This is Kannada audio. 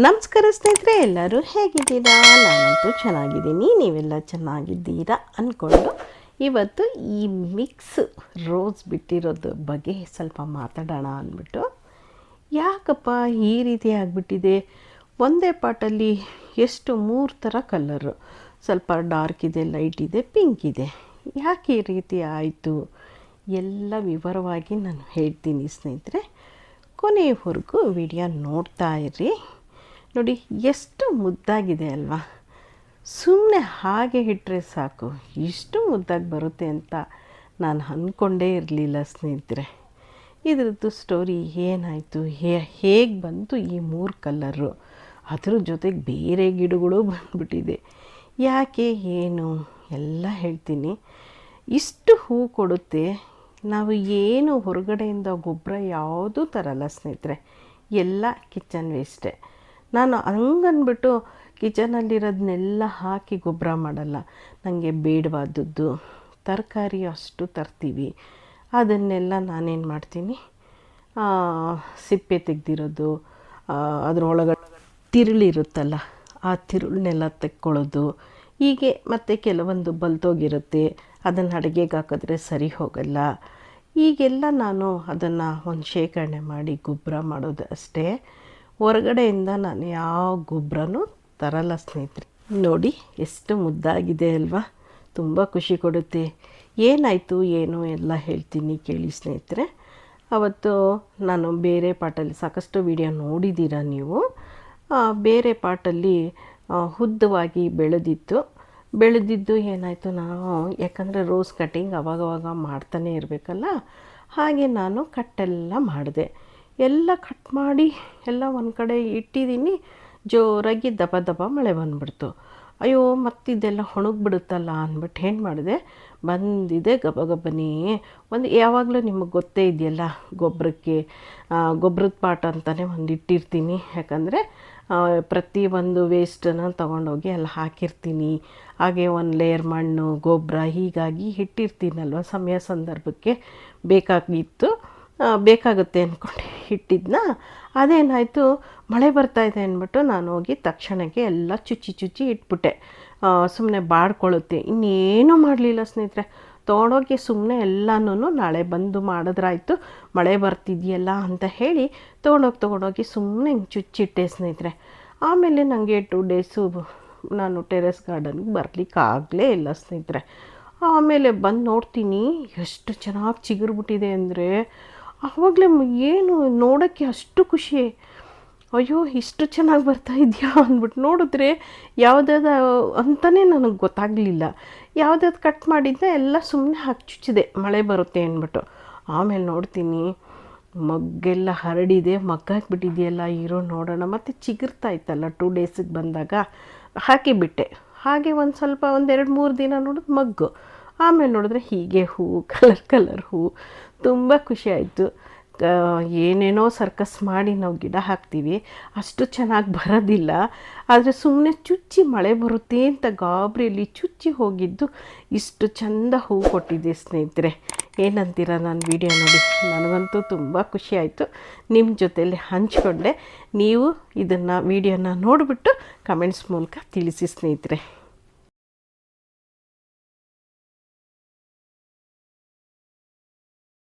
ನಮಸ್ಕಾರ ಸ್ನೇಹಿತರೆ, ಎಲ್ಲರೂ ಹೇಗಿದ್ದೀರಾ? ನಾನಂತೂ ಚೆನ್ನಾಗಿದ್ದೀನಿ. ನೀವೆಲ್ಲ ಚೆನ್ನಾಗಿದ್ದೀರಾ ಅಂದ್ಕೊಂಡು ಇವತ್ತು ಈ ಮಿಕ್ಸ್ ರೋಸ್ ಬಿಟ್ಟಿರೋದ್ರ ಬಗ್ಗೆ ಸ್ವಲ್ಪ ಮಾತಾಡೋಣ ಅಂದ್ಬಿಟ್ಟು. ಯಾಕಪ್ಪ ಈ ರೀತಿ ಆಗಿಬಿಟ್ಟಿದೆ? ಒಂದೇ ಪಾಟಲ್ಲಿ ಎಷ್ಟು ಮೂರು ಥರ ಕಲ್ಲರು ಸ್ವಲ್ಪ ಡಾರ್ಕ್ ಇದೆ, ಲೈಟ್ ಇದೆ, ಪಿಂಕ್ ಇದೆ. ಯಾಕೆ ಈ ರೀತಿ ಆಯಿತು? ಎಲ್ಲ ವಿವರವಾಗಿ ನಾನು ಹೇಳ್ತೀನಿ ಸ್ನೇಹಿತರೆ. ಕೊನೆಯವರೆಗೂ ವಿಡಿಯೋ ನೋಡ್ತಾ ಇರಿ. ನೋಡಿ, ಎಷ್ಟು ಮುದ್ದಾಗಿದೆ ಅಲ್ವಾ? ಸುಮ್ಮನೆ ಹಾಗೆ ಇಟ್ಟರೆ ಸಾಕು. ಇಷ್ಟು ಮುದ್ದಾಗಿ ಬರುತ್ತೆ ಅಂತ ನಾನು ಅಂದ್ಕೊಂಡೇ ಇರಲಿಲ್ಲ ಸ್ನೇಹಿತರೆ. ಇದ್ರದ್ದು ಸ್ಟೋರಿ ಏನಾಯಿತು? ಹೇ, ಹೇಗೆ ಬಂತು ಈ ಮೂರು ಕಲ್ಲರು? ಅದ್ರ ಜೊತೆಗೆ ಬೇರೆ ಗಿಡಗಳು ಬಂದುಬಿಟ್ಟಿದೆ. ಯಾಕೆ, ಏನು? ಎಲ್ಲ ಹೇಳ್ತೀನಿ. ಇಷ್ಟು ಹೂ ಕೊಡುತ್ತೆ. ನಾವು ಏನು ಹೊರಗಡೆಯಿಂದ ಗೊಬ್ಬರ ಯಾವುದೂ ತರಲ್ಲ ಸ್ನೇಹಿತರೆ. ಎಲ್ಲ ಕಿಚನ್ ವೇಸ್ಟೇ. ನಾನು ಹಂಗನ್ಬಿಟ್ಟು ಕಿಚನಲ್ಲಿರೋದನ್ನೆಲ್ಲ ಹಾಕಿ ಗೊಬ್ಬರ ಮಾಡಲ್ಲ. ನನಗೆ ಬೇಡವಾದದ್ದು ತರಕಾರಿ ಅಷ್ಟು ತರ್ತೀವಿ. ಅದನ್ನೆಲ್ಲ ನಾನೇನು ಮಾಡ್ತೀನಿ? ಸಿಪ್ಪೆ ತೆಗೆದಿರೋದು ಅದರೊಳಗಡೆ ತಿರುಳಿರುತ್ತಲ್ಲ ಆ ತಿರುಳನ್ನೆಲ್ಲ ತೆಕ್ಕೊಳ್ಳೋದು. ಹೀಗೆ ಮತ್ತು ಕೆಲವೊಂದು ಬಲ್ತೋಗಿರುತ್ತೆ. ಅದನ್ನು ಅಡುಗೆಗೆ ಹಾಕಿದ್ರೆ ಸರಿ ಹೋಗಲ್ಲ. ಈಗೆಲ್ಲ ನಾನು ಅದನ್ನು ಒಂದು ಶೇಖರಣೆ ಮಾಡಿ ಗೊಬ್ಬರ ಮಾಡೋದು ಅಷ್ಟೇ. ಹೊರಗಡೆಯಿಂದ ನಾನು ಯಾವ ಗೊಬ್ಬರನೂ ತರಲ್ಲ ಸ್ನೇಹಿತರೆ. ನೋಡಿ, ಎಷ್ಟು ಮುದ್ದಾಗಿದೆ ಅಲ್ವಾ? ತುಂಬ ಖುಷಿ ಕೊಡುತ್ತೆ. ಏನಾಯಿತು, ಏನು ಎಲ್ಲ ಹೇಳ್ತೀನಿ ಕೇಳಿ ಸ್ನೇಹಿತರೆ. ಅವತ್ತು ನಾನು ಬೇರೆ ಪಾಟಲ್ಲಿ ಸಾಕಷ್ಟು ವಿಡಿಯೋ ನೋಡಿದ್ದೀರ ನೀವು? ಬೇರೆ ಪಾಟಲ್ಲಿ ಉದ್ದವಾಗಿ ಬೆಳೆದಿತ್ತು. ಬೆಳೆದಿದ್ದು ಏನಾಯಿತು ನಾನು ಯಾಕಂದರೆ ರೋಸ್ ಕಟ್ಟಿಂಗ್ ಅವಾಗವಾಗ ಮಾಡ್ತಾನೆ ಇರಬೇಕಲ್ಲ? ಹಾಗೆ ನಾನು ಕಟ್ಟೆಲ್ಲ ಮಾಡಿದೆ. ಎಲ್ಲ ಕಟ್ ಮಾಡಿ ಎಲ್ಲ ಒಂದು ಕಡೆ ಇಟ್ಟಿದ್ದೀನಿ. ಜೋರಾಗಿ ದಬ ದಬ ಮಳೆ ಬಂದುಬಿಡ್ತು. ಅಯ್ಯೋ, ಮತ್ತಿದೆಲ್ಲ ಒಣಗಿಬಿಡುತ್ತಲ್ಲ ಅಂದ್ಬಿಟ್ಟು ಏನು ಮಾಡಿದೆ? ಬಂದಿದೆ ಗಬ ಗಬನೇ ಒಂದು ಯಾವಾಗಲೂ ನಿಮಗೆ ಗೊತ್ತೇ ಇದೆಯಲ್ಲ ಗೊಬ್ಬರಕ್ಕೆ ಗೊಬ್ಬರದ ಪಾಟ್ ಅಂತಲೇ ಒಂದು ಇಟ್ಟಿರ್ತೀನಿ. ಯಾಕಂದರೆ ಪ್ರತಿ ಒಂದು ವೇಸ್ಟನ್ನು ತೊಗೊಂಡೋಗಿ ಅಲ್ಲಿ ಹಾಕಿರ್ತೀನಿ. ಹಾಗೆ ಒಂದು ಲೇಯರ್ ಮಣ್ಣು ಗೊಬ್ಬರ ಹೀಗಾಗಿ ಇಟ್ಟಿರ್ತೀನಲ್ವ? ಸಮಯ ಸಂದರ್ಭಕ್ಕೆ ಬೇಕಾಗಿತ್ತು. ಬೇಕಾಗುತ್ತೆ ಅಂದ್ಕೊಂಡು ಇಟ್ಟಿದ್ನ ಅದೇನಾಯಿತು, ಮಳೆ ಬರ್ತಾಯಿದೆ ಅಂದ್ಬಿಟ್ಟು ನಾನು ಹೋಗಿ ತಕ್ಷಣಕ್ಕೆ ಎಲ್ಲ ಚುಚ್ಚಿ ಚುಚ್ಚಿ ಇಟ್ಬಿಟ್ಟೆ. ಸುಮ್ಮನೆ ಬಾಡ್ಕೊಳ್ಳುತ್ತೆ ಇನ್ನೇನೂ ಮಾಡಲಿಲ್ಲ ಸ್ನೇಹಿತರೆ. ತೊಗೊಂಡೋಗಿ ಸುಮ್ಮನೆ ಎಲ್ಲನೂ ನಾಳೆ ಬಂದು ಮಾಡಿದ್ರಾಯ್ತು. ಮಳೆ ಬರ್ತಿದೆಯಲ್ಲ ಅಂತ ಹೇಳಿ ತೊಗೊಂಡೋಗಿ ತೊಗೊಂಡೋಗಿ ಸುಮ್ಮನೆ ಹಿಂಗೆ ಚುಚ್ಚಿಟ್ಟೆ ಸ್ನೇಹಿತರೆ. ಆಮೇಲೆ ನನಗೆ ಟು ಡೇಸು ನಾನು ಟೆರೆಸ್ ಗಾರ್ಡನ್ಗೆ ಬರಲಿಕ್ಕಾಗಲೇ ಇಲ್ಲ ಸ್ನೇಹಿತರೆ. ಆಮೇಲೆ ಬಂದು ನೋಡ್ತೀನಿ, ಎಷ್ಟು ಚೆನ್ನಾಗಿ ಚಿಗುರ್ಬಿಟ್ಟಿದೆ ಅಂದರೆ ಆವಾಗಲೇ ಏನು ನೋಡೋಕ್ಕೆ ಅಷ್ಟು ಖುಷಿ. ಅಯ್ಯೋ, ಇಷ್ಟು ಚೆನ್ನಾಗಿ ಬರ್ತಾ ಇದೆಯಾ ಅಂದ್ಬಿಟ್ಟು ನೋಡಿದ್ರೆ ಯಾವುದಾದ ಅಂತಲೇ ನನಗೆ ಗೊತ್ತಾಗಲಿಲ್ಲ. ಯಾವುದಾದ್ರು ಕಟ್ ಮಾಡಿದ್ದೆ ಎಲ್ಲ ಸುಮ್ಮನೆ ಹಾಕಿ ಚುಚ್ಚಿದೆ. ಮಳೆ ಬರುತ್ತೆ ಅಂದ್ಬಿಟ್ಟು. ಆಮೇಲೆ ನೋಡ್ತೀನಿ ಮಗ್ಗೆಲ್ಲ ಹರಡಿದೆ. ಮಗ್ಗಾಕ್ಬಿಟ್ಟಿದೆಯಲ್ಲ ಇರೋ ನೋಡೋಣ. ಮತ್ತು ಚಿಗುರ್ತಾ ಇತ್ತಲ್ಲ ಟೂ ಡೇಸಿಗೆ ಬಂದಾಗ. ಹಾಕಿಬಿಟ್ಟೆ ಹಾಗೆ ಒಂದು ಸ್ವಲ್ಪ ಒಂದೆರಡು ಮೂರು ದಿನ ನೋಡಿದ್ರೆ ಮಗ್ಗು. ಆಮೇಲೆ ನೋಡಿದ್ರೆ ಹೀಗೆ ಹೂವು ಕಲರ್ ಕಲರ್ ಹೂವು ತುಂಬ ಖುಷಿ ಆಯಿತು. ಏನೇನೋ ಸರ್ಕಸ್ ಮಾಡಿ ನಾವು ಗಿಡ ಹಾಕ್ತೀವಿ. ಅಷ್ಟು ಚೆನ್ನಾಗಿ ಬರೋದಿಲ್ಲ. ಆದರೆ ಸುಮ್ಮನೆ ಚುಚ್ಚಿ ಮಳೆ ಬರುತ್ತೆ ಅಂತ ಗಾಬರಿಯಲ್ಲಿ ಚುಚ್ಚಿ ಹೋಗಿದ್ದು ಇಷ್ಟು ಚಂದ ಹೂ ಕೊಟ್ಟಿದ್ದೆ ಸ್ನೇಹಿತರೆ. ಏನಂತೀರ ನಾನು ವಿಡಿಯೋ ನೋಡಿ? ನನಗಂತೂ ತುಂಬ ಖುಷಿ ಆಯಿತು. ನಿಮ್ಮ ಜೊತೆಯಲ್ಲಿ ಹಂಚ್ಕೊಂಡೆ. ನೀವು ಇದನ್ನು ವಿಡಿಯೋನ ನೋಡಿಬಿಟ್ಟು ಕಮೆಂಟ್ಸ್ ಮೂಲಕ ತಿಳಿಸಿ ಸ್ನೇಹಿತರೆ.